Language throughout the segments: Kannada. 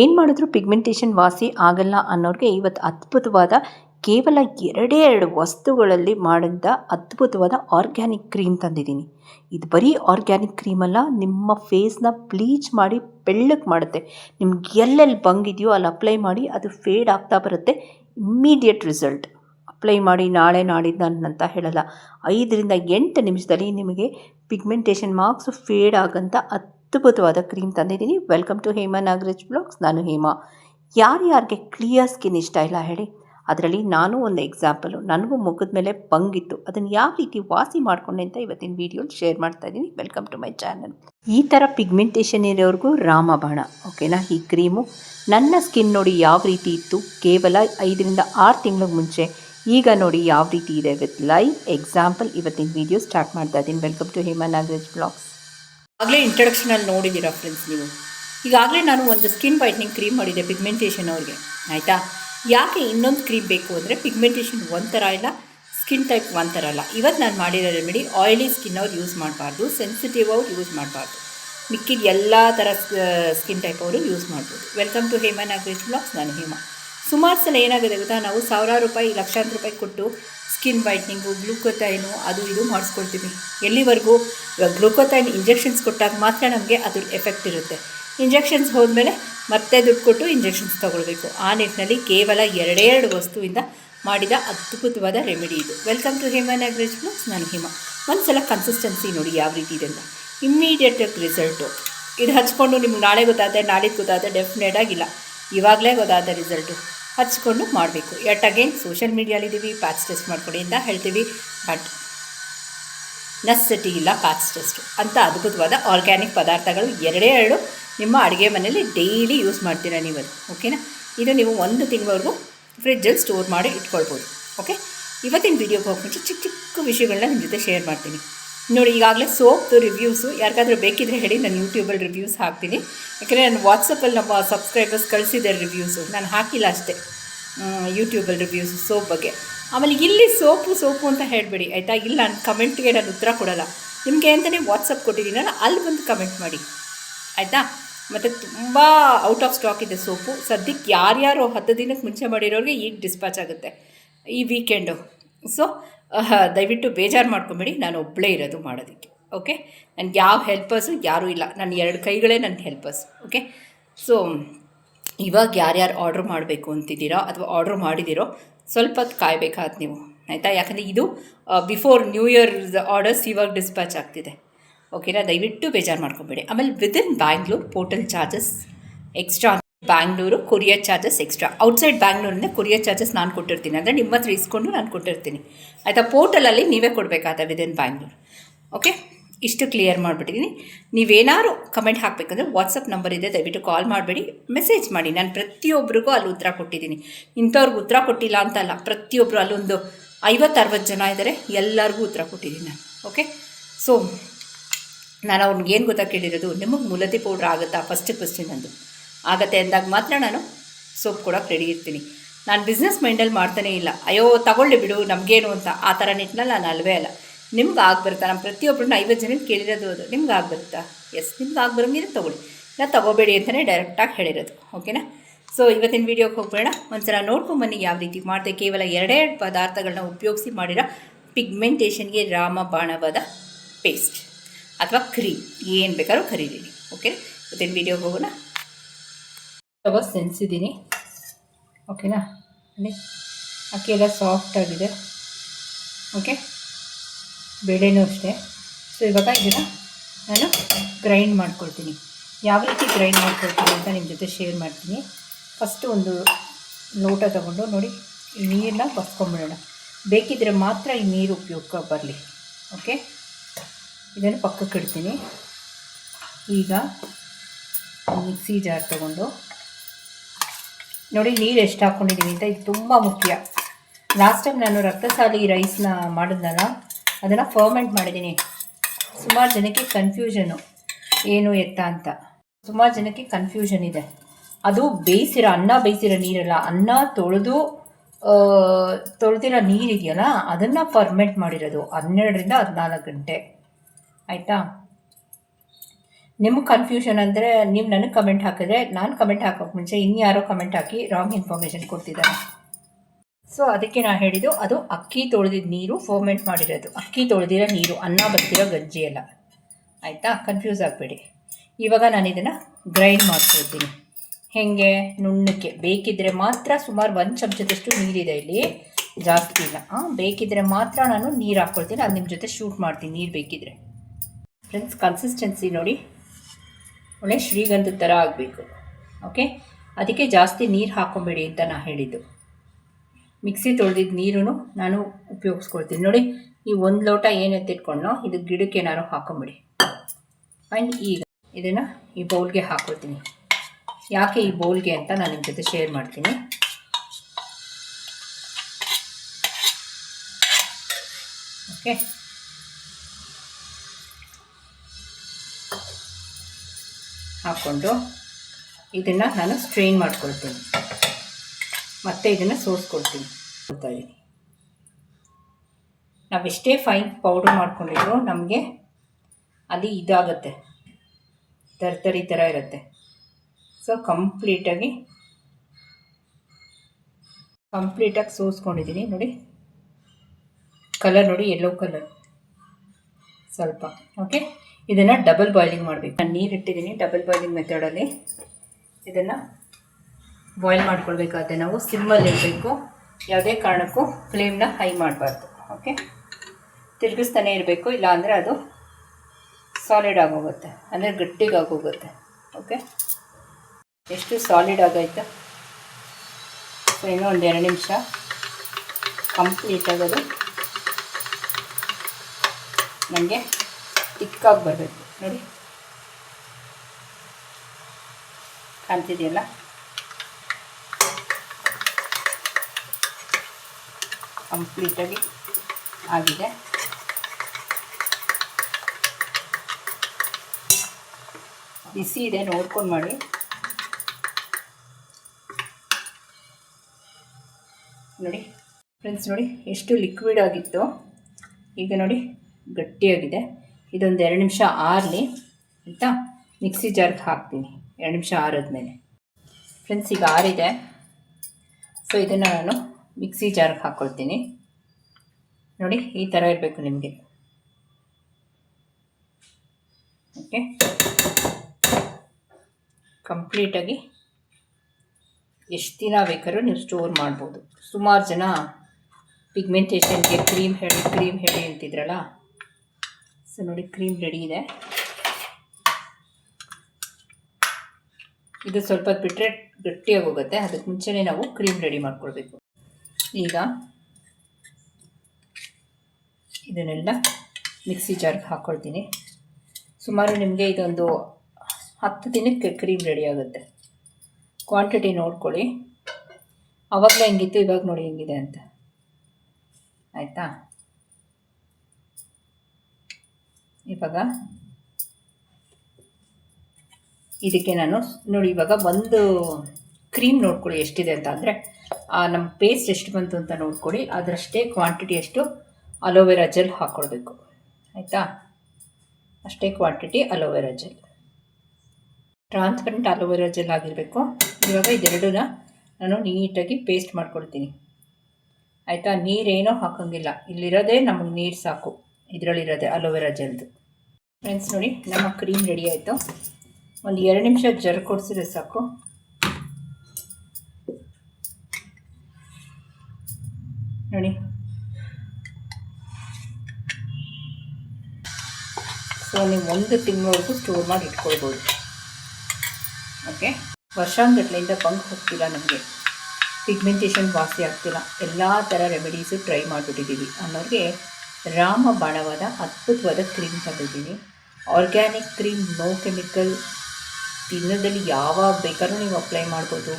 ಏನು ಮಾಡಿದ್ರು? ಪಿಗ್ಮೆಂಟೇಷನ್ ವಾಸಿ ಆಗಲ್ಲ ಅನ್ನೋರಿಗೆ ಇವತ್ತು ಅದ್ಭುತವಾದ ಕೇವಲ ಎರಡೇ ಎರಡು ವಸ್ತುಗಳಲ್ಲಿ ಮಾಡಿದ ಅದ್ಭುತವಾದ ಆರ್ಗ್ಯಾನಿಕ್ ಕ್ರೀಮ್ ತಂದಿದ್ದೀನಿ. ಇದು ಬರೀ ಆರ್ಗ್ಯಾನಿಕ್ ಅಲ್ಲ, ನಿಮ್ಮ ಫೇಸ್ನ ಬ್ಲೀಚ್ ಮಾಡಿ ಬೆಳ್ಳಕ್ಕೆ ಮಾಡುತ್ತೆ. ನಿಮ್ಗೆ ಎಲ್ಲೆಲ್ಲಿ ಬಂಗಿದೆಯೋ ಅಲ್ಲಿ ಅಪ್ಲೈ ಮಾಡಿ ಅದು ಫೇಡ್ ಆಗ್ತಾ ಬರುತ್ತೆ. ಇಮ್ಮಿಡಿಯೇಟ್ ರಿಸಲ್ಟ್ ಅಪ್ಲೈ ಮಾಡಿ ನಾಳೆ ನಾಡಿದ್ದು ಅಂತ ಹೇಳಲ್ಲ. ಐದರಿಂದ ಎಂಟು ನಿಮಿಷದಲ್ಲಿ ನಿಮಗೆ ಪಿಗ್ಮೆಂಟೇಷನ್ ಮಾರ್ಕ್ಸ್ ಫೇಡ್ ಆಗಂತ ಅದ್ಭುತವಾದ ಕ್ರೀಮ್ ತಂದಿದ್ದೀನಿ. Welcome to Hema Nagaraj blogs ನಾನು ಹೇಮಾ. ಯಾರ್ಯಾರಿಗೆ ಕ್ಲಿಯರ್ ಸ್ಕಿನ್ ಇಷ್ಟ ಇಲ್ಲ ಹೇಳಿ, ಅದರಲ್ಲಿ ನಾನು ಒಂದು ಎಕ್ಸಾಂಪಲು ನನಗೂ ಮುಖದ ಮೇಲೆ ಬಂಗಿತ್ತು ಅದನ್ನು ಯಾವ ರೀತಿ ವಾಸಿ ಮಾಡ್ಕೊಂಡೆ ಅಂತ ಇವತ್ತಿನ ವೀಡಿಯೋಲಿ ಶೇರ್ ಮಾಡ್ತಾ ಇದ್ದೀನಿ. ವೆಲ್ಕಮ್ ಟು ಮೈ ಚಾನಲ್ ಈ ಥರ ಪಿಗ್ಮೆಂಟೇಷನ್ ಇರೋರಿಗೂ ರಾಮಬಾಣ ಓಕೆನಾ ಈ ಕ್ರೀಮು ನನ್ನ ಸ್ಕಿನ್ ನೋಡಿ ಯಾವ ರೀತಿ ಇತ್ತು? ಕೇವಲ ಐದರಿಂದ ಆರು ತಿಂಗಳ ಮುಂಚೆ. ಈಗ ನೋಡಿ ಯಾವ ರೀತಿ ಇದೆ? ವಿತ್ ಲೈವ್ ಎಕ್ಸಾಂಪಲ್ ಇವತ್ತಿನ ವೀಡಿಯೋ ಸ್ಟಾರ್ಟ್ ಮಾಡ್ತಾ ಇದ್ದೀನಿ. Welcome to Hema Nagaraj blogs ಆಗಲೇ ಇಂಟ್ರಡಕ್ಷನಲ್ಲಿ ನೋಡಿದ್ದೀರಾ ಫ್ರೆಂಡ್ಸ್ ನೀವು? ಈಗಾಗಲೇ ನಾನು ಒಂದು ಸ್ಕಿನ್ ವೈಟ್ನಿಂಗ್ ಕ್ರೀಮ್ ಮಾಡಿದೆ ಪಿಗ್ಮೆಂಟೇಷನ್ ಅವ್ರಿಗೆ, ಆಯಿತಾ? ಯಾಕೆ ಇನ್ನೊಂದು ಕ್ರೀಮ್ ಬೇಕು ಅಂದರೆ ಪಿಗ್ಮೆಂಟೇಷನ್ ಒಂಥರ ಇಲ್ಲ ಸ್ಕಿನ್ ಟೈಪ್ ಒಂಥರ ಅಲ್ಲ ಇವತ್ತು ನಾನು ಮಾಡಿರೋ ರೆಮಿಡಿ ಆಯಿಲಿ ಸ್ಕಿನ್ ಅವ್ರು ಯೂಸ್ ಮಾಡಬಾರ್ದು ಸೆನ್ಸಿಟಿವ್ ಅವ್ರು ಯೂಸ್ ಮಾಡಬಾರ್ದು. ಮಿಕ್ಕಿದ ಎಲ್ಲ ಥರ ಸ್ಕಿನ್ ಟೈಪ್ ಅವರು ಯೂಸ್ ಮಾಡ್ಬೋದು. Welcome to Hema Nagaraj blogs ನಾನು ಹೇಮಾ. ಸುಮಾರು ಸಲ ಏನಾಗಿದೆ ಗೊತ್ತಾ? ನಾವು ಸಾವಿರಾರು ರೂಪಾಯಿ, ಲಕ್ಷಾಂತರ ರೂಪಾಯಿ ಕೊಟ್ಟು ಸ್ಕಿನ್ ವೈಟ್ನಿಂಗು ಗ್ಲೂಕೋತೈನು ಅದು ಇದು ಮಾಡಿಸ್ಕೊಳ್ತೀವಿ. ಎಲ್ಲಿವರೆಗೂ ಇವಾಗ ಗ್ಲೂಕೋತೈನ್ ಇಂಜೆಕ್ಷನ್ಸ್ ಕೊಟ್ಟಾಗ ಮಾತ್ರ ನಮಗೆ ಅದ್ರ ಎಫೆಕ್ಟ್ ಇರುತ್ತೆ. ಇಂಜೆಕ್ಷನ್ಸ್ ಹೋದ್ಮೇಲೆ ಮತ್ತೆ ದುಡ್ಡು ಕೊಟ್ಟು ಇಂಜೆಕ್ಷನ್ಸ್ ತೊಗೊಳ್ಬೇಕು. ಆ ನಿಟ್ಟಿನಲ್ಲಿ ಕೇವಲ ಎರಡೇ ಎರಡು ವಸ್ತುವಿಂದ ಮಾಡಿದ ಅದ್ಭುತವಾದ ರೆಮಿಡಿ ಇದು. Welcome to Hema Nagaraj blogs ನಾನು ಹಿಮ. ಒಂದು ಸಲ ಕನ್ಸಿಸ್ಟೆನ್ಸಿ ನೋಡಿ ಯಾವ ರೀತಿ ಇದೆ ಅಂತ. ಇಮ್ಮಿಡಿಯೇಟಾಗಿ ರಿಸಲ್ಟು ಇದು ಹಚ್ಕೊಂಡು ನಿಮ್ಗೆ ನಾಳೆ ಗೊತ್ತಾದರೆ ನಾಳೆ ಗೊತ್ತಾದರೆ ಡೆಫಿನೆಟ್ ಆಗಿಲ್ಲ. ಇವಾಗಲೇ ಗೊತ್ತಾದ ರಿಸಲ್ಟು ಹಚ್ಕೊಂಡು ಮಾಡಬೇಕು. ಎಟ್ ಅಗೇನ್ ಸೋಷಿಯಲ್ ಮೀಡಿಯಾಲಿದ್ದೀವಿ ಪ್ಯಾಚ್ ಟೆಸ್ಟ್ ಮಾಡ್ಕೊಡಿ ಅಂತ ಹೇಳ್ತೀವಿ. ಬಟ್ ನೆಸ್ಸಿಟಿ ಇಲ್ಲ ಪ್ಯಾಚ್ ಟೆಸ್ಟು ಅಂತ ಅದ್ಭುತವಾದ ಆರ್ಗ್ಯಾನಿಕ್ ಪದಾರ್ಥಗಳು ಎರಡೇ ಎರಡು ನಿಮ್ಮ ಅಡುಗೆ ಮನೆಯಲ್ಲಿ ಡೈಲಿ ಯೂಸ್ ಮಾಡ್ತೀರಾ ನೀವು ಓಕೆನಾ ಇದು ನೀವು ಒಂದು ತಿಂಗಳವರೆಗೂ ಫ್ರಿಜ್ಜಲ್ಲಿ ಸ್ಟೋರ್ ಮಾಡಿ ಇಟ್ಕೊಳ್ಬೋದು. ಓಕೆ ಇವತ್ತಿನ ವೀಡಿಯೋಗೆ ಹೋಗ್ಬಿಟ್ಟು ಚಿಕ್ಕ ಚಿಕ್ಕ ವಿಷಯಗಳನ್ನ ನಿಮ್ಮ ಜೊತೆ ಶೇರ್ ಮಾಡ್ತೀನಿ. ನೋಡಿ, ಈಗಾಗಲೇ ಸೋಪ್ದು ರಿವ್ಯೂಸು ಯಾರಿಗಾದರೂ ಬೇಕಿದ್ರೆ ಹೇಳಿ, ನಾನು ಯೂಟ್ಯೂಬಲ್ಲಿ ರಿವ್ಯೂಸ್ ಹಾಕ್ತೀನಿ. ಯಾಕೆಂದರೆ ನಾನು ವಾಟ್ಸಪ್ಪಲ್ಲಿ ನಮ್ಮ ಸಬ್ಸ್ಕ್ರೈಬರ್ಸ್ ಕಳಿಸಿದ್ದಾರೆ ರಿವ್ಯೂಸು ನಾನು ಹಾಕಿಲ್ಲ ಅಷ್ಟೇ. ಯೂಟ್ಯೂಬಲ್ಲಿ ರಿವ್ಯೂಸು ಸೋಪ್ ಬಗ್ಗೆ. ಆಮೇಲೆ ಇಲ್ಲಿ ಸೋಪು ಸೋಪು ಅಂತ ಹೇಳಬೇಡಿ, ಆಯಿತಾ? ಇಲ್ಲ, ನಾನು ಕಮೆಂಟ್ಗೆ ನಾನು ಉತ್ತರ ಕೊಡೋಲ್ಲ. ನಿಮಗೆ ಅಂತಲೇ ವಾಟ್ಸಪ್ ಕೊಟ್ಟಿದ್ದೀನಲ್ಲ ಅಲ್ಲಿ ಬಂದು ಕಮೆಂಟ್ ಮಾಡಿ. ಆಯಿತಾ? ಮತ್ತು ತುಂಬ ಔಟ್ ಆಫ್ ಸ್ಟಾಕ್ ಇದೆ ಸೋಪು ಸದ್ಯಕ್ಕೆ ಯಾರ್ಯಾರು ಹತ್ತು ದಿನಕ್ಕೆ ಮುಂಚೆ ಮಾಡಿರೋರಿಗೆ ಈಗ ಡಿಸ್ಪ್ಯಾಚ್ ಆಗುತ್ತೆ. ಈ ವೀಕೆಂಡು ಸೊ ದಯವಿಟ್ಟು ಬೇಜಾರು ಮಾಡ್ಕೊಬೇಡಿ, ನಾನು ಒಬ್ಬಳೇ ಇರೋದು ಮಾಡೋದಕ್ಕೆ ಓಕೆ ನನಗೆ ಯಾವ ಹೆಲ್ಪರ್ಸು ಯಾರೂ ಇಲ್ಲ ನನ್ನ ಎರಡು ಕೈಗಳೇ ನನ್ನ ಹೆಲ್ಪರ್ಸ್ ಓಕೆ ಸೊ ಇವಾಗ ಯಾರ್ಯಾರು ಆರ್ಡ್ರ್ ಮಾಡಬೇಕು ಅಂತಿದ್ದೀರೋ ಅಥವಾ ಆರ್ಡ್ರ್ ಮಾಡಿದ್ದೀರೋ, ಸ್ವಲ್ಪ ಹೊತ್ತು ಕಾಯಬೇಕಾದ ನೀವು, ಆಯಿತಾ? ಯಾಕಂದರೆ ಇದು ಬಿಫೋರ್ ನ್ಯೂ ಇಯರ್ ಆರ್ಡರ್ಸ್ ಇವಾಗ ಡಿಸ್ಪ್ಯಾಚ್ ಆಗ್ತಿದೆ ಓಕೆನಾ ದಯವಿಟ್ಟು ಬೇಜಾರು ಮಾಡ್ಕೊಬೇಡಿ. ಆಮೇಲೆ within Bangalore portal charges extra Bangalore courier charges extra outside ಬ್ಯಾಂಗ್ಳೂರಿಂದ courier charges ನಾನು ಕೊಟ್ಟಿರ್ತೀನಿ. ಅಂದರೆ ನಿಮ್ಮ ಹತ್ರ ಇಸ್ಕೊಂಡು ನಾನು ಕೊಟ್ಟಿರ್ತೀನಿ. ಆಯಿತಾ? ಪೋರ್ಟಲಲ್ಲಿ ನೀವೇ ಕೊಡಬೇಕಾದ ವಿದಿನ್ ಬ್ಯಾಂಗ್ಳೂರು ಓಕೆ ಇಷ್ಟು ಕ್ಲಿಯರ್ ಮಾಡಿಬಿಟ್ಟಿದ್ದೀನಿ ನೀವೇನಾದ್ರು ಕಮೆಂಟ್ ಹಾಕಬೇಕಂದ್ರೆ ವಾಟ್ಸಪ್ ನಂಬರ್ ಇದೆ. ದಯವಿಟ್ಟು ಕಾಲ್ ಮಾಡಬೇಡಿ. ಮೆಸೇಜ್ ಮಾಡಿ. ನಾನು ಪ್ರತಿಯೊಬ್ಬರಿಗೂ ಅಲ್ಲಿ ಉತ್ತರ ಕೊಟ್ಟಿದ್ದೀನಿ ಇಂಥವ್ರಿಗೆ ಉತ್ತರ ಕೊಟ್ಟಿಲ್ಲ ಅಂತಲ್ಲ ಪ್ರತಿಯೊಬ್ಬರು ಅಲ್ಲೊಂದು ಐವತ್ತು ಅರವತ್ತು ಜನ ಇದ್ದಾರೆ ಎಲ್ಲರಿಗೂ ಉತ್ತರ ಕೊಟ್ಟಿದ್ದೀನಿ ನಾನು. ಓಕೆ ಸೊ ನಾನು ಅವ್ನಿಗೆ ಏನು ಗೊತ್ತಾ ಕೇಳಿರೋದು? ನಿಮಗೆ ಮುಲತಿ ಪೌಡ್ರ್ ಆಗುತ್ತಾ? ಫಸ್ಟ್ ಕ್ವಶನ್ ನಂದು. ಆಗತ್ತೆ ಅಂದಾಗ ಮಾತ್ರ ನಾನು ಸೋಪ್ ಕೊಡೋಕೆ ರೆಡಿ ಇರ್ತೀನಿ. ನಾನು ಬಿಸ್ನೆಸ್ ಮೈಂಡಲ್ಲಿ ಮಾಡ್ತಾನೇ ಇಲ್ಲ. ಅಯ್ಯೋ, ತಗೊಳ್ಳಿ ಬಿಡು, ನಮಗೇನು ಅಂತ ಆ ಥರ ನಿಟ್ಟಿನಲ್ಲಿ ನಾನು ಅಲ್ವೇ ಅಲ್ಲ. ನಿಮ್ಗೆ ಆಗ್ಬರುತ್ತಾ? ನಮ್ಮ ಪ್ರತಿಯೊಬ್ಬರನ್ನ ಐವತ್ತು ಜನಕ್ಕೆ ಕೇಳಿರೋದು ಅದು. ನಿಮ್ಗೆ ಆಗ್ಬರುತ್ತಾ? ಎಸ್ ನಿಮ್ಗೆ ಆಗ್ಬರಂಗಿದ್ರೆ ತೊಗೊಳ್ಳಿ. ಇಲ್ಲ, ತೊಗೋಬೇಡಿ ಅಂತಲೇ ಡೈರೆಕ್ಟಾಗಿ ಹೇಳಿರೋದು. ಓಕೆನಾ ಸೊ ಇವತ್ತಿನ ವೀಡಿಯೋಗೆ ಹೋಗ್ಬೇಡ. ಒಂದ್ಸಲ ನೋಡ್ಕೊಂಬನ್ನಿ ಯಾವ ರೀತಿ ಮಾಡಿದೆ. ಕೇವಲ ಎರಡೇ ಪದಾರ್ಥಗಳನ್ನ ಉಪಯೋಗಿಸಿ ಮಾಡಿರೋ ಪಿಗ್ಮೆಂಟೇಷನ್ಗೆ ರಾಮಬಾಣವಾದ ಪೇಸ್ಟ್ ಅಥವಾ ಕ್ರೀಮ್ ಏನು ಬೇಕಾದ್ರೂ ಖರೀದಿ ಓಕೆ ಇವತ್ತಿನ ವೀಡಿಯೋಗೆ ಹೋಗೋಣ. ಇವಾಗ ಸೆನ್ಸಿದ್ದೀನಿ ಓಕೆನಾ ಅಲ್ಲಿ? ಅಕ್ಕಿ ಎಲ್ಲ ಸಾಫ್ಟಾಗಿದೆ ಓಕೆ ಬೇಳೆನೂ ಅಷ್ಟೇ. ಸೊ ಇವಾಗ ಇದನ್ನು ನಾನು ಗ್ರೈಂಡ್ ಮಾಡ್ಕೊಳ್ತೀನಿ. ಯಾವ ರೀತಿ ಗ್ರೈಂಡ್ ಮಾಡ್ಕೊಳ್ತೀನಿ ಅಂತ ನಿಮ್ಮ ಜೊತೆ ಶೇರ್ ಮಾಡ್ತೀನಿ. ಫಸ್ಟು ಒಂದು ಲೋಟ ತಗೊಂಡು ನೋಡಿ, ಈ ನೀರನ್ನ ಬಸ್ಕೊಂಬಿಡೋಣ ಬೇಕಿದ್ದರೆ ಮಾತ್ರ ಈ ನೀರು ಉಪಯೋಗಕ್ಕೆ ಬರಲಿ. ಓಕೆ ಇದನ್ನು ಪಕ್ಕಕ್ಕೆ ಇಡ್ತೀನಿ ಈಗ ಮಿಕ್ಸಿ ಜಾರ್ ತಗೊಂಡು ನೋಡಿ, ನೀರು ಎಷ್ಟು ಹಾಕ್ಕೊಂಡಿದ್ದೀನಿ ಅಂತ ಇದು ತುಂಬ ಮುಖ್ಯ. ಲಾಸ್ಟ್ ಟೈಮ್ ನಾನು ರಕ್ತಸಾಲಿ ರೈಸ್ನ ಮಾಡಿದ್ನಲ್ಲ, ಅದನ್ನು ಫರ್ಮೆಂಟ್ ಮಾಡಿದ್ದೀನಿ ಸುಮಾರು ಜನಕ್ಕೆ ಕನ್ಫ್ಯೂಷನು ಏನು ಎತ್ತ ಅಂತ. ಸುಮಾರು ಜನಕ್ಕೆ ಕನ್ಫ್ಯೂಷನ್ ಇದೆ. ಅದು ಬೇಯಿಸಿರೋ, ಅನ್ನ ಬೇಯಿಸಿರೋ ನೀರಲ್ಲ, ಅನ್ನ ತೊಳೆದು ತೊಳೆದಿರೋ ನೀರಿದೆಯಲ್ಲ, ಅದನ್ನು ಫರ್ಮೆಂಟ್ ಮಾಡಿರೋದು ಹನ್ನೆರಡರಿಂದ ಹದಿನಾಲ್ಕು ಗಂಟೆ. ಆಯಿತಾ? ನಿಮಗೆ ಕನ್ಫ್ಯೂಷನ್ ಅಂದರೆ ನೀವು ನನಗೆ ಕಮೆಂಟ್ ಹಾಕಿದ್ರೆ ನಾನು ಕಮೆಂಟ್ ಹಾಕೋಕೆ ಮುಂಚೆ ಇನ್ಯಾರೋ ಕಮೆಂಟ್ ಹಾಕಿ ರಾಂಗ್ ಇನ್ಫಾರ್ಮೇಷನ್ ಕೊಡ್ತಿದ್ದಾರೆ. ಸೊ ಅದಕ್ಕೆ ನಾನು ಹೇಳಿದ್ದು ಅದು ಅಕ್ಕಿ ತೊಳೆದಿದ್ದ ನೀರು ಫೋರ್ಮೆಂಟ್ ಮಾಡಿರೋದು. ಅಕ್ಕಿ ತೊಳೆದಿರೋ ನೀರು, ಅನ್ನ ಬರ್ತಿರೋ ಗಜ್ಜಿ ಎಲ್ಲ. ಆಯಿತಾ? ಕನ್ಫ್ಯೂಸ್ ಆಗಬೇಡಿ. ಇವಾಗ ನಾನು ಇದನ್ನು ಗ್ರೈಂಡ್ ಮಾಡ್ಕೊಳ್ತೀನಿ ಹೇಗೆ? ನುಣ್ಣಕ್ಕೆ. ಬೇಕಿದ್ದರೆ ಮಾತ್ರ ಸುಮಾರು ಒಂದು ಚಮಚದಷ್ಟು ನೀರಿದೆ ಇಲ್ಲಿ. ಜಾಸ್ತಿ ಇಲ್ಲ. ಹಾಂ ಬೇಕಿದ್ದರೆ ಮಾತ್ರ ನಾನು ನೀರು ಹಾಕ್ಕೊಳ್ತೀನಿ ಅದು ನಿಮ್ಮ ಜೊತೆ ಶೂಟ್ ಮಾಡ್ತೀನಿ ನೀರು ಬೇಕಿದ್ರೆ. ಫ್ರೆಂಡ್ಸ್ ಕನ್ಸಿಸ್ಟೆನ್ಸಿ ನೋಡಿ. ಒಳ್ಳೆ ಶ್ರೀಗಂಧದ ಥರ ಆಗಬೇಕು. ಓಕೆ ಅದಕ್ಕೆ ಜಾಸ್ತಿ ನೀರು ಹಾಕ್ಕೊಬೇಡಿ ಅಂತ ನಾನು ಹೇಳಿದ್ದು. ಮಿಕ್ಸಿ ತೊಳೆದಿದ್ದ ನೀರು ನಾನು ಉಪಯೋಗಿಸ್ಕೊಳ್ತೀನಿ. ನೋಡಿ, ಈ ಒಂದು ಲೋಟ ಏನು ಎತ್ತಿಟ್ಕೊಂಡೋ ಇದು ಗಿಡಕ್ಕೆ ಏನಾದ್ರು ಹಾಕೊಂಬಿಡಿ. ಆ್ಯಂಡ್ ಈಗ ಇದನ್ನು ಈ ಬೌಲ್ಗೆ ಹಾಕ್ಕೊಳ್ತೀನಿ ಯಾಕೆ ಈ ಬೌಲ್ಗೆ ಅಂತ ನಾನು ನಿಮ್ಮ ಜೊತೆ ಶೇರ್ ಮಾಡ್ತೀನಿ. ಓಕೆ ಹಾಕ್ಕೊಂಡು ಇದನ್ನು ನಾನು ಸ್ಟ್ರೈನ್ ಮಾಡ್ಕೊಳ್ತೀನಿ. ಮತ್ತೆ ಇದನ್ನು ಸೋಸ್ಕೊಳ್ತೀನಿ. ಇದ್ದೀನಿ. ನಾವೆಷ್ಟೇ ಫೈನ್ ಪೌಡ್ರ್ ಮಾಡ್ಕೊಂಡಿದ್ರು ನಮಗೆ ಅಲ್ಲಿ ಇದಾಗುತ್ತೆ. ತರ್ತರಿ ಥರ ಇರುತ್ತೆ. ಸೊ ಕಂಪ್ಲೀಟಾಗಿ ಕಂಪ್ಲೀಟಾಗಿ ಸೋಸ್ಕೊಂಡಿದ್ದೀನಿ ನೋಡಿ. ಕಲರ್ ನೋಡಿ ಯೆಲ್ಲೋ ಕಲರ್ ಸ್ವಲ್ಪ ಓಕೆ ಇದನ್ನು ಡಬಲ್ ಬಾಯ್ಲಿಂಗ್ ಮಾಡಬೇಕು. ನಾನು ನೀರು ಇಟ್ಟಿದ್ದೀನಿ ಡಬಲ್ ಬಾಯ್ಲಿಂಗ್ ಮೆಥಡಲ್ಲಿ ಇದನ್ನು ಬಾಯ್ಲ್ ಮಾಡ್ಕೊಳ್ಬೇಕಾದ್ರೆ ನಾವು ಸಿಮ್ಮಲ್ಲಿ ಇರಬೇಕು. ಯಾವುದೇ ಕಾರಣಕ್ಕೂ ಫ್ಲೇಮ್ನ ಹೈ ಮಾಡಬಾರ್ದು. ಓಕೆ ತಿರುಗಿಸ್ತಾನೆ ಇರಬೇಕು. ಇಲ್ಲಾಂದರೆ ಅದು ಸಾಲಿಡ್ ಆಗೋಗುತ್ತೆ. ಅಂದರೆ ಗಟ್ಟಿಗೆ ಆಗೋಗುತ್ತೆ. ಓಕೆ ಎಷ್ಟು ಸಾಲಿಡ್ ಆಗೈತೆ ಸೊ ಒಂದು ಎರಡು ನಿಮಿಷ. ಕಂಪ್ಲೀಟ್ ಆಗೋದು. ನನಗೆ ತಿಕ್ಕಾಗಿ ಬರಬೇಕು ನೋಡಿ. ಕಾಣ್ತಿದೆಯಲ್ಲ? ಕಂಪ್ಲೀಟಾಗಿ ಆಗಿದೆ. ಬಿಸಿ ಇದೆ, ನೋಡ್ಕೊಂಡು ಮಾಡಿ. ನೋಡಿ ಫ್ರೆಂಡ್ಸ್ ನೋಡಿ, ಎಷ್ಟು ಲಿಕ್ವಿಡ್ ಆಗಿತ್ತು, ಈಗ ನೋಡಿ, ಗಟ್ಟಿಯಾಗಿದೆ. ಇದೊಂದು ಎರಡು ನಿಮಿಷ ಆರಲಿ ಆಯಿತಾ? ಮಿಕ್ಸಿ ಜಾರ್ಗೆ ಹಾಕ್ತೀನಿ. ಎರಡು ನಿಮಿಷ ಆರಿದ್ಮೇಲೆ. ಫ್ರೆಂಡ್ಸ್ ಈಗ ಆರಿದೆ. ಸೊ ಇದನ್ನು ನಾನು ಮಿಕ್ಸಿ ಜಾರ್ಗೆ ಹಾಕ್ಕೊಳ್ತೀನಿ ನೋಡಿ, ಈ ಥರ ಇರಬೇಕು ನಿಮಗೆ. ಓಕೆ ಕಂಪ್ಲೀಟಾಗಿ ಎಷ್ಟು ದಿನ ಬೇಕಾದ್ರೂ ನೀವು ಸ್ಟೋರ್ ಮಾಡ್ಬೋದು. ಸುಮಾರು ಜನ ಪಿಗ್ಮೆಂಟೇಷನ್ಗೆ ಕ್ರೀಮ್ ಹೇಳಿ ಕ್ರೀಮ್ ಹೇಳಿ ಅಂತಿದ್ರಲ್ಲ? ಸೊ ನೋಡಿ ಕ್ರೀಮ್ ರೆಡಿ ಇದೆ. ಇದು ಸ್ವಲ್ಪ ಬಿಟ್ಟರೆ ಗಟ್ಟಿಯಾಗಿ ಹೋಗುತ್ತೆ. ಅದಕ್ಕೆ ಮುಂಚೆನೇ ನಾವು ಕ್ರೀಮ್ ರೆಡಿ ಮಾಡ್ಕೊಳ್ಬೇಕು. ಈಗ ಇದನ್ನೆಲ್ಲ ಮಿಕ್ಸಿ ಜಾರ್ಗೆ ಹಾಕ್ಕೊಳ್ತೀನಿ ಸುಮಾರು ನಿಮಗೆ ಇದೊಂದು ಹತ್ತು ದಿನಕ್ಕೆ ಕ್ರೀಮ್ ರೆಡಿ ಆಗುತ್ತೆ. ಕ್ವಾಂಟಿಟಿ ನೋಡ್ಕೊಳ್ಳಿ. ಆವಾಗಲೇ ಹೆಂಗಿತ್ತು, ಇವಾಗ ನೋಡಿ ಹೆಂಗಿದೆ ಅಂತ. ಆಯಿತಾ? ಇವಾಗ ಇದಕ್ಕೆ ನಾನು ನೋಡಿ, ಇವಾಗ ಒಂದು ಕ್ರೀಮ್ ನೋಡ್ಕೊಳ್ಳಿ ಎಷ್ಟಿದೆ ಅಂತ ಅಂದರೆ ನಮ್ಮ ಪೇಸ್ಟ್ ಎಷ್ಟು ಬಂತು ಅಂತ ನೋಡ್ಕೊಳ್ಳಿ. ಅದರಷ್ಟೇ ಕ್ವಾಂಟಿಟಿ ಅಷ್ಟು ಅಲೋವೆರಾ ಜೆಲ್ ಹಾಕ್ಕೊಳ್ಬೇಕು ಆಯಿತಾ? ಅಷ್ಟೇ quantity aloe vera gel transparent aloe vera gel ಆಗಿರಬೇಕು. ಇವಾಗ ಇದೆರಡನ್ನ ನಾನು ನೀಟಾಗಿ ಪೇಸ್ಟ್ ಮಾಡ್ಕೊಳ್ತೀನಿ ಆಯಿತಾ? ನೀರೇನೋ ಹಾಕೋಂಗಿಲ್ಲ. ಇಲ್ಲಿರೋದೇ ನಮಗೆ ನೀರು ಸಾಕು. ಇದರಲ್ಲಿರೋದೆ ಅಲೋವೆರಾ ಜೆಲ್ದು ಫ್ರೆಂಡ್ಸ್ ನೋಡಿ, ನಮ್ಮ ಕ್ರೀಮ್ ರೆಡಿ ಆಯಿತು. ಒಂದು ಎರಡು ನಿಮಿಷ ಜರ್ ಕೊಡಿಸಿದ್ರೆ ಸಾಕು. ನೋಡಿ. ಸೊ ನೀವು ಒಂದು ತಿಂಗಳವರೆಗೂ ಸ್ಟೋರ್ ಮಾಡಿ ಇಟ್ಕೊಳ್ಬೋದು. ಓಕೆ ವರ್ಷಾಂಗಟ್ಲೆಯಿಂದ ಬಂಕ್ ಹೋಗ್ತಿಲ್ಲ ನಮಗೆ? ಪಿಗ್ಮೆಂಟೇಷನ್ ವಾಸಿ ಆಗ್ತಿಲ್ಲ. ಎಲ್ಲ ಥರ ರೆಮಿಡೀಸು ಟ್ರೈ ಮಾಡಿಬಿಟ್ಟಿದ್ದೀವಿ. ಅನ್ನೋರಿಗೆ ರಾಮ ಬಾಣವಾದ ಅದ್ಭುತವಾದ ಕ್ರೀಮ್ ತಂದಿದ್ದೀನಿ. ಆರ್ಗ್ಯಾನಿಕ್ ಕ್ರೀಮ್ ನೋ ಕೆಮಿಕಲ್ ದಿನದಲ್ಲಿ ಯಾವಾಗ ಬೇಕಾದ್ರೂ ನೀವು ಅಪ್ಲೈ ಮಾಡ್ಬೋದು.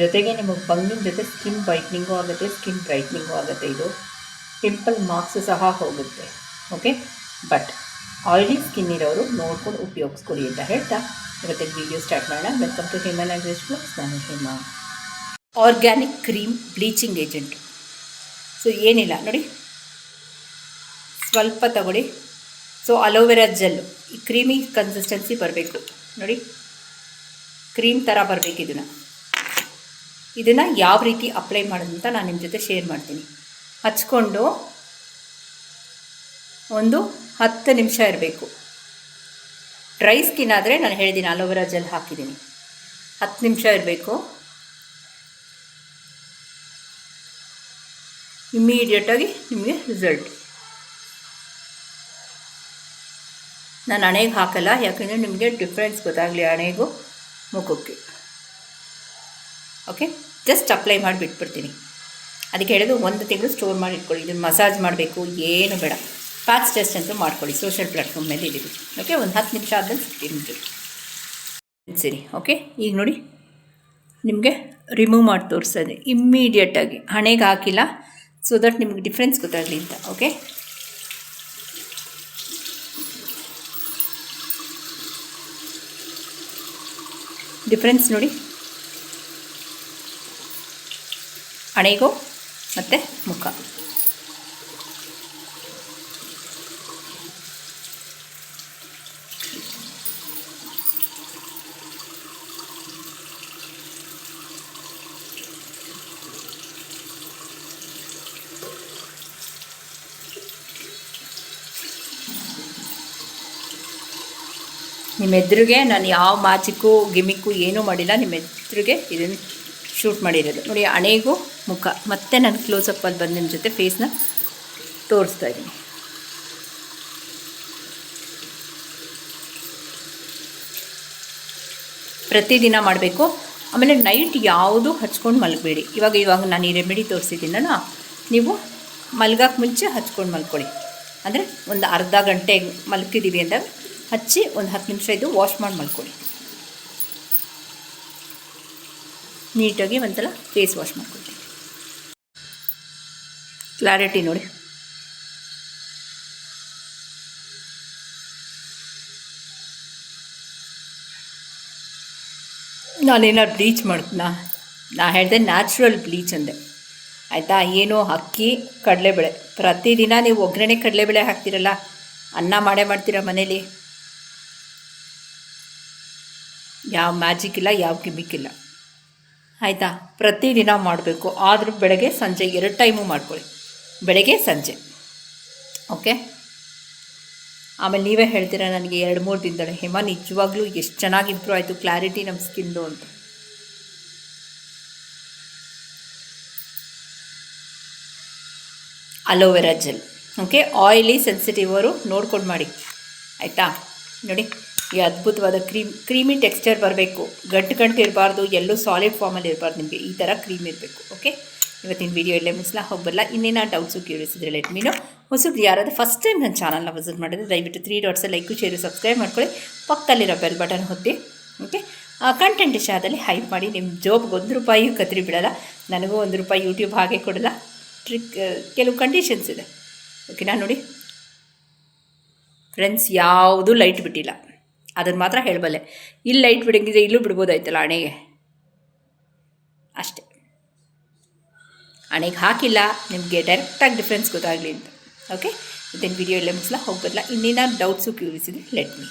ಜೊತೆಗೆ ನಿಮಗೆ ಬಂಗಿನ ಜೊತೆ ಸ್ಕಿನ್ ವೈಟ್ನಿಂಗು ಆಗುತ್ತೆ ಸ್ಕಿನ್ ಬ್ರೈಟ್ನಿಂಗು ಆಗುತ್ತೆ. ಇದು ಪಿಂಪಲ್ ಮಾರ್ಕ್ಸ್ ಸಹ ಹೋಗುತ್ತೆ. ಓಕೆ ಬಟ್ ಆಯಿಲಿ ಸ್ಕಿನ್ ಇರೋರು ನೋಡ್ಕೊಂಡು ಉಪಯೋಗಿಸ್ಕೊಡಿ ಅಂತ ಹೇಳ್ತಾ ಇವತ್ತಿನ ವೀಡಿಯೋ ಸ್ಟಾರ್ಟ್ ಮಾಡೋಣ. Welcome to Hema language blogs ನಾನು Hema. Organic cream bleaching agent so ಏನಿಲ್ಲ, ನೋಡಿ. ಸ್ವಲ್ಪ ತಗೊಳ್ಳಿ. ಸೊ ಅಲೋವೆರಾ ಜೆಲ್ ಈ ಕ್ರೀಮಿ ಕನ್ಸಿಸ್ಟೆನ್ಸಿ ಬರಬೇಕು. ನೋಡಿ ಕ್ರೀಮ್ ಥರ ಬರಬೇಕು ಇದನ್ನು. ಇದನ್ನು ಯಾವ ರೀತಿ ಅಪ್ಲೈ ಮಾಡೋದು ಅಂತ ನಾನು ನಿಮ್ಮ ಜೊತೆ ಶೇರ್ ಮಾಡ್ತೀನಿ. ಹಚ್ಕೊಂಡು ಒಂದು ಹತ್ತು ನಿಮಿಷ ಇರಬೇಕು. ಡ್ರೈ ಸ್ಕಿನ್ ಆದರೆ ನಾನು ಹೇಳಿದ್ದೀನಿ ಅಲೋವೆರಾ ಜೆಲ್ ಹಾಕಿದ್ದೀನಿ ಹತ್ತು ನಿಮಿಷ ಇರಬೇಕು. ಇಮ್ಮಿಡಿಯೇಟಾಗಿ ನಿಮಗೆ ರಿಸಲ್ಟ್ ನಾನು ಹಣೆಗೆ ಹಾಕಲ್ಲ, ಯಾಕಂದರೆ ನಿಮಗೆ ಡಿಫ್ರೆನ್ಸ್ ಗೊತ್ತಾಗಲಿ ಹಣೆಗೂ ಮುಖಕ್ಕೆ. ಓಕೆ ಜಸ್ಟ್ ಅಪ್ಲೈ ಮಾಡಿ ಬಿಟ್ಬಿಡ್ತೀನಿ ಅದಕ್ಕೆ ಹೇಳೋದು ಒಂದು ತಿಂಗಳು ಸ್ಟೋರ್ ಮಾಡಿ ಇಟ್ಕೊಳ್ಳಿ ಇದನ್ನು ಮಸಾಜ್ ಮಾಡಬೇಕು, ಏನು ಬೇಡ. ಪ್ಯಾಚ್ ಟೆಸ್ಟ್ ಅಂತೂ ಮಾಡ್ಕೊಳ್ಳಿ ಸೋಷಿಯಲ್ ಪ್ಲ್ಯಾಟ್ಫಾರ್ಮ್ ಮೇಲೆ ಇದ್ದೀವಿ ಓಕೆ ಒಂದು ಹತ್ತು ನಿಮಿಷ ಆದಮೇಲೆ ಫಿಫ್ಟೀನ್ ಮಿನಿಟ್ ಸರಿ ಓಕೆ ಈಗ ನೋಡಿ, ನಿಮಗೆ ರಿಮೂವ್ ಮಾಡಿ ತೋರಿಸ್ತದೆ ಇಮ್ಮಿಡಿಯೇಟಾಗಿ ಹಣೆಗೆ ಹಾಕಿಲ್ಲ ಸೊ ದಟ್ ನಿಮಗೆ ಡಿಫ್ರೆನ್ಸ್ ಗೊತ್ತಾಗಲಿ ಅಂತ ಓಕೆ ಡಿಫ್ರೆನ್ಸ್ ನೋಡಿ. ಹಣೆಗೂ ಮತ್ತು ಮುಖ. ನಿಮ್ಮ ಎದುರಿಗೆ ನಾನು ಯಾವ ಮ್ಯಾಜಿಕ್ಕು ಗಿಮಿಕ್ಕು ಏನೂ ಮಾಡಿಲ್ಲ. ನಿಮ್ಮ ಎದುರಿಗೆ ಇದನ್ನು ಶೂಟ್ ಮಾಡಿರೋದು. ನೋಡಿ ಹಣೆಗೂ ಮುಖ. ಮತ್ತೆ ನಾನು ಕ್ಲೋಸಪ್ಪಲ್ಲಿ ಬಂದು ನಿಮ್ಮ ಜೊತೆ ಫೇಸ್ನ ತೋರಿಸ್ತಾ ಇದ್ದೀನಿ. ಪ್ರತಿದಿನ ಮಾಡಬೇಕು. ಆಮೇಲೆ ನೈಟ್ ಯಾವುದು ಹಚ್ಕೊಂಡು ಮಲಗಬೇಡಿ. ಇವಾಗ ಇವಾಗ ನಾನು ಈ ರೆಮಿಡಿ ತೋರಿಸಿದ್ದೀನಲ್ಲ, ನೀವು ಮಲ್ಗಕ್ಕೆ ಮುಂಚೆ ಹಚ್ಕೊಂಡು ಮಲ್ಕೊಳ್ಳಿ. ಅಂದರೆ ಒಂದು ಅರ್ಧ ಗಂಟೆ ಮಲ್ಕಿದ್ದೀವಿ ಅಂದಾಗ ಹಚ್ಚಿ ಒಂದು ಹತ್ತು ನಿಮಿಷ ಇದು ವಾಶ್ ಮಾಡಿ ಮಾಡ್ಕೊಳ್ಳಿ ನೀಟಾಗಿ ಒಂಥರ ಫೇಸ್ ವಾಶ್ ಮಾಡ್ಕೊಳ್ತೀನಿ. ಕ್ಲಾರಿಟಿ ನೋಡಿ. ನಾನೇನಾದ್ರು ಬ್ಲೀಚ್ ಮಾಡ್ತೀನಾ? ನಾ ಹೇಳಿದೆ ನ್ಯಾಚುರಲ್ ಬ್ಲೀಚ್ ಅಂದೆ. ಆಯಿತಾ? ಏನು ಅಕ್ಕಿ, ಕಡಲೆಬೇಳೆ. ಪ್ರತಿದಿನ ನೀವು ಒಗ್ಗರಣೆ ಕಡಲೆಬೇಳೆ ಹಾಕ್ತಿರಲ್ಲ, ಅನ್ನ ಮಾಡೇ ಮಾಡ್ತೀರಾ ಮನೇಲಿ? ಯಾವ ಮ್ಯಾಜಿಕ್ ಇಲ್ಲ, ಯಾವ ಗಿಮಿಕ್ ಇಲ್ಲ. ಆಯಿತಾ? ಪ್ರತಿದಿನ ಮಾಡಬೇಕು. ಆದರೂ ಬೆಳಗ್ಗೆ, ಸಂಜೆ ಎರಡು ಟೈಮು ಮಾಡ್ಕೊಳ್ಳಿ. ಬೆಳಗ್ಗೆ, ಸಂಜೆ. ಓಕೆ ಆಮೇಲೆ ನೀವೇ ಹೇಳ್ತೀರಾ ನನಗೆ ಎರಡು, ಮೂರು ದಿನದಲ್ಲಿ ಹಿಮ, ನಿಜವಾಗ್ಲೂ ಎಷ್ಟು ಚೆನ್ನಾಗಿ ಇಂಪ್ರೂವ್ ಆಯಿತು ಕ್ಲಾರಿಟಿ ನಮ್ಮ ಸ್ಕಿನ್ದು ಅಂತ. Aloe vera gel okay oily sensitive ಅವರು ನೋಡ್ಕೊಂಡು ಮಾಡಿ. ಆಯಿತಾ? ನೋಡಿ. ಈ ಅದ್ಭುತವಾದ ಕ್ರೀಮ್, ಕ್ರೀಮಿ ಟೆಕ್ಸ್ಚರ್ ಬರಬೇಕು. ಗಂಟು ಗಂಟು ಇರಬಾರ್ದು, ಎಲ್ಲೂ ಸಾಲಿಡ್ ಫಾರ್ಮಲ್ಲಿ ಇರಬಾರ್ದು ನಿಮಗೆ. ಈ ಥರ ಕ್ರೀಮ್ ಇರಬೇಕು ಓಕೆ ಇವತ್ತಿನ ವಿಡಿಯೋ ಇಲ್ಲೇ ಮುಗಿಸ್ಲಾ ಹೋಗಬಲ್ಲ ಇನ್ನೇನು ಡೌಟ್ಸು ಕ್ಯೂರಿಯಸ್ ಇದ್ರೆ ಲೆಟ್ ಮೀನು ಹೊಸಬ್ರು ಯಾರಾದರೂ ಫಸ್ಟ್ ಟೈಮ್ ನನ್ನ ಚಾನಲ್ನ ವಿಸಿಟ್ ಮಾಡಿದ್ರೆ ದಯವಿಟ್ಟು three dots like share subscribe ಮಾಡ್ಕೊಳ್ಳಿ. ಪಕ್ಕದಲ್ಲಿರೋ ಬೆಲ್ ಬಟನ್ ಹೊತ್ತಿ ಓಕೆ ಕಂಟೆಂಟ್ ಇಷ್ಟ ಹೈಪ್ ಮಾಡಿ ನಿಮ್ಮ ಜಾಬ್ಗೆ ಒಂದು ರೂಪಾಯಿಯೂ ಕತ್ರಿ ಬಿಡೋಲ್ಲ. ನನಗೂ ಒಂದು ರೂಪಾಯಿ ಯೂಟ್ಯೂಬ್ ಹಾಗೆ ಕೊಡಲ್ಲ. ಟ್ರಿಕ್ ಕೆಲವು ಕಂಡೀಷನ್ಸ್ ಇದೆ. ಓಕೆನಾ ನೋಡಿ. ಫ್ರೆಂಡ್ಸ್ ಯಾವುದೂ ಲೈಟ್ ಬಿಟ್ಟಿಲ್ಲ. ಅದನ್ನು ಮಾತ್ರ ಹೇಳಬಲ್ಲೆ. ಇಲ್ಲಿ ಲೈಟ್ ಬಿಡಂಗಿದ್ರೆ ಇಲ್ಲೂ ಬಿಡ್ಬೋದಾಯ್ತಲ್ಲ ಹಣೆಗೆ ಅಷ್ಟೆ. ಹಣೆಗೆ ಹಾಕಿಲ್ಲ, ನಿಮಗೆ ಡೈರೆಕ್ಟಾಗಿ ಡಿಫ್ರೆನ್ಸ್ ಗೊತ್ತಾಗಲಿ ಅಂತ. ಓಕೆ ದೆನ್ ವಿಡಿಯೋ ಎಲ್ಲ ಮುಗಿಸ್ಲಾ? ಹೋಗ್ಬದಲ್ಲ ಇನ್ನೇನಾದ್ರು ಡೌಟ್ಸು ಕ್ಯೂರಿಸಿದ್ರೆ ಲೆಟ್ ಮೀ